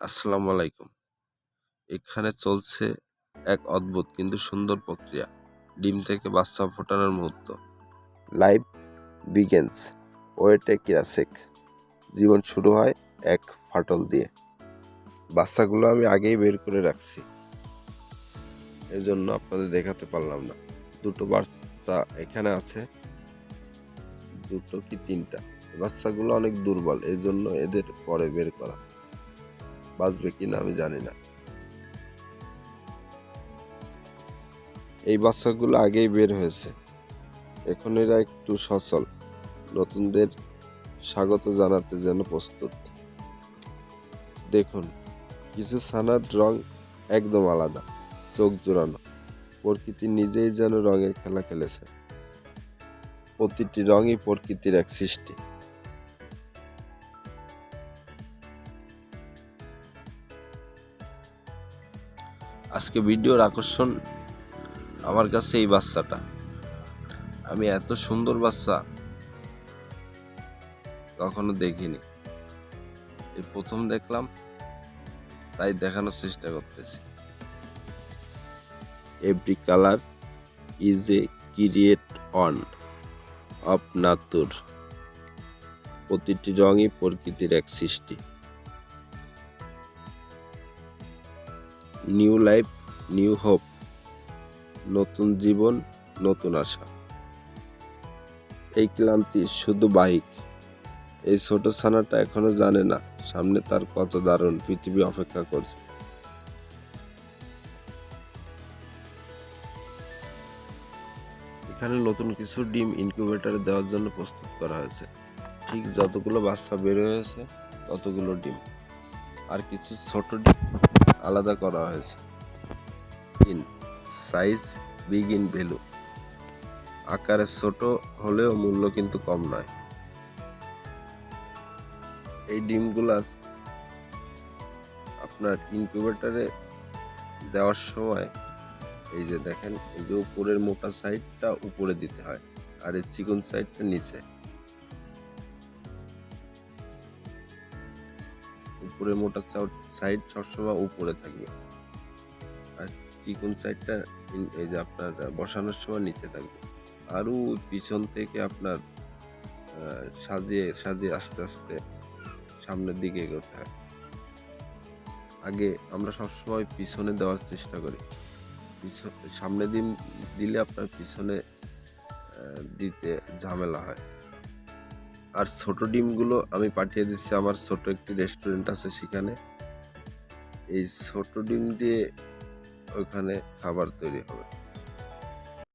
আসসালামু আলাইকুম। এখানে চলছে এক অদ্ভুত কিন্তু সুন্দর প্রক্রিয়া। ডিম থেকে বাচ্চা ফোটানোর মুহূর্ত। লাইফ বিগেন্স ওয়েটে কিরাসেক জীবন শুরু হয় এক ফাটল দিয়ে। বাচ্চাগুলো আমি আগেই বের করে রাখছি। এই জন্য আপনাদের দেখাতে পারলাম না। দুটো বাচ্চা এখানে আছে। দুটো কি তিনটা? বাচ্চাগুলো অনেক দুর্বল এই জন্য এদের পরে বের করা। বাঁচবে কিনা আমি জানি না। এই বাচ্চাগুলো আগেই বের হয়েছে। এখন এরা একটু সচল। নতুনদের স্বাগত জানাতে যেন প্রস্তুত। দেখুন, কিছু ছানার রং একদম আলাদা, চোখ জোড়ানো। প্রকৃতি নিজেই যেন রঙের খেলা খেলেছে। প্রতিটি রঙই প্রকৃতির এক সৃষ্টি। আজকে ভিডিওর আকর্ষণ আমার কাছে এই বাচ্চাটা। আমি এত সুন্দর বাচ্চা কখনো দেখিনি। এই প্রথম দেখলাম, তাই দেখানোর চেষ্টা করতেছি। Every colour is a creation of nature. প্রতিটি রঙই প্রকৃতির এক সৃষ্টি। নিউ লাইফ, নিউ হোপ, নতুন জীবন, নতুন আশা। এই ক্লান্তি শুধু বাহিক এই ছোট ছানাটা এখনও জানে না সামনে তার কত দারুণ পৃথিবী অপেক্ষা করছে। এখানে নতুন কিছু ডিম ইনকিউবেটরে দেওয়ার জন্য প্রস্তুত করা হয়েছে। ঠিক যতগুলো বাচ্চা বের হয়েছে, ততগুলো ডিম। আর কিছু ছোট আলাদা করা হয়েছে। In size big in value আকারে ছোট হলেও মূল্য কিন্তু কম নয়। এই ডিমগুলার আপনার ইনকিউবেটরে দেওয়ার সময় এই যে দেখেন, এই যে উপরের মোটা সাইডটা উপরে দিতে হয়, আর এই চিকন সাইডটা নিচে। উপরে মোটা সাইড সবসময় উপরে থাকবে আর চিকন সাইডটা এই যে আপনার বসানোর সময় নিচে থাকবে আরও পিছন থেকে আপনার সাজিয়ে সাজিয়ে আস্তে আস্তে সামনের দিকে এগোতে হয়। আগে আমরা সবসময় পিছনে দেওয়ার চেষ্টা করি। সামনে দিন দিলে আপনার পিছনে দিতে ঝামেলা হয়। আর ছোট ডিমগুলো আমি পাঠিয়ে দিচ্ছি আমার ছোট একটি রেস্টুরেন্ট আছে সেখানে। এই ছোট ডিম দিয়ে ওখানে খাবার তৈরি হবে।